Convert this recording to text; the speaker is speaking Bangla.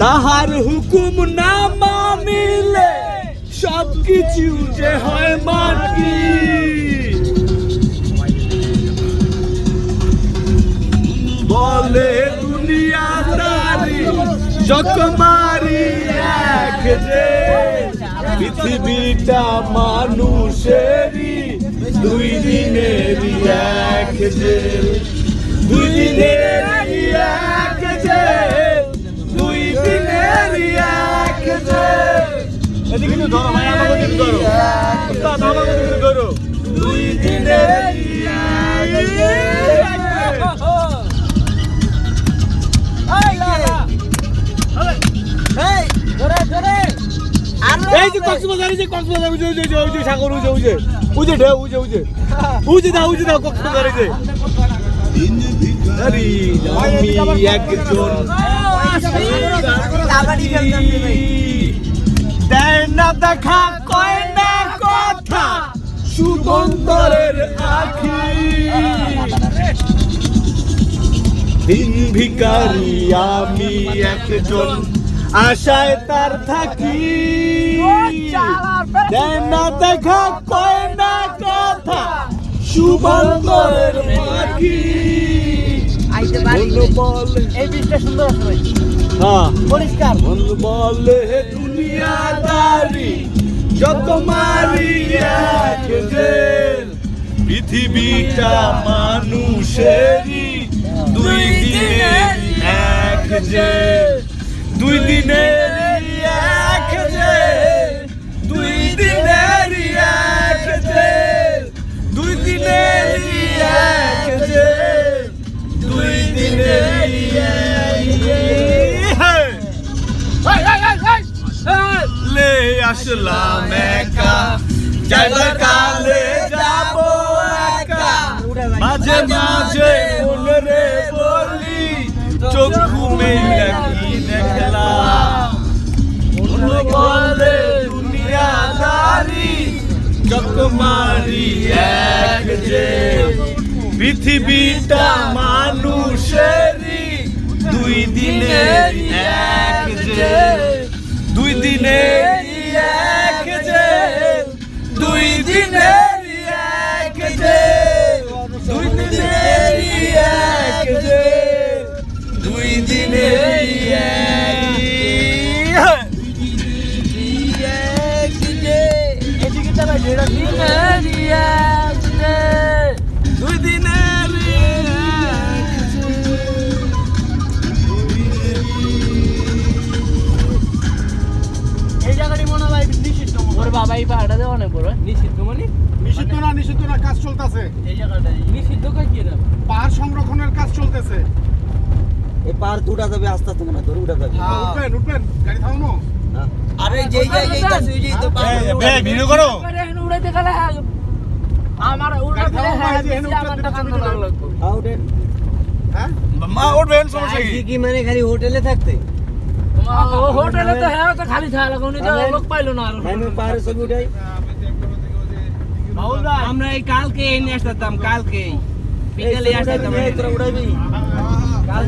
তাহার হুকুম না মানিলে সব কিছু যে হয় মাটি। বলে দুনিয়াদারি চকমারি এক যে, পৃথিবীটা মানুষেরই, দুই দিনেরই এক যে। দুই দিনেরই একটু ধরো ভাই আমাকে একটু ধরো উস্তাদ আমাকে একটু ধরো দুই যে এই যে কক্সবাজার যে কক্সবাজার যে ওই যে সাগর যে ওই যে ঢেউ যে ওই যে দাও যে দাও কক্সবাজার যে আরে আমি একজন দেয় না দেখা কয় না কথা সুবন্তরের আখি। দিন ভিকারি আমি একজন আশায় তার থাকি। না দেখা কয় না কথা বন্ধু বলে এই বীজটা সুন্দর আছে পরিষ্কার। বন্ধু বলে দুনিয়াদারি যত মারি পৃথিবীটা মানুষেরই দুই দিনের এক যে দুই দিনের আসলাম একা। যাইবার কালে যাব একা। মাঝে মাঝে মনে বলি চোখ ঘুমে কি দেখলাম? বলে দুনিয়াদারি চোখ মারি এক যে। পৃথিবীটা মানুষেরই, দুই দিনের এক যে। দুই দিনের বাবা পাহাড়টা দেওয়া নেই বড় নিষিদ্ধ মানে? নিষিদ্ধ না নিষিদ্ধ না কাজ চলতেছে। এই জায়গাটা নিষিদ্ধ কই কি পাহাড় সংরক্ষণের কাজ চলতেছে। এই পার দুটা যাবে আস্তে আস্তে মনে করে উঠা যাবে। উঠবেন উঠবেন গাড়ি থামানো আরে যেই যাই যেই যাই যেই তো ভিডিও করো উড়াইতে গেলে আমার গাড়ি থামাও, হ্যাঁ ভাই, যে এখানে উঠতে আমার। লাগবে। আউটেন হ্যাঁ? মা উঠবেন সমস্যা কি? কি মানে খালি হোটেলে থাকতে। হোটেলে তো হ্যাঁ তো খালি থাকা লাগবে উনি তো লোক পাইলো না আর আমি পাহাড়ে ছবি উঠাই আমরা এই কালকে এই নিয়ে আসতাম কালকে বিকালে আসতাম তোরা উঠাইবি কাল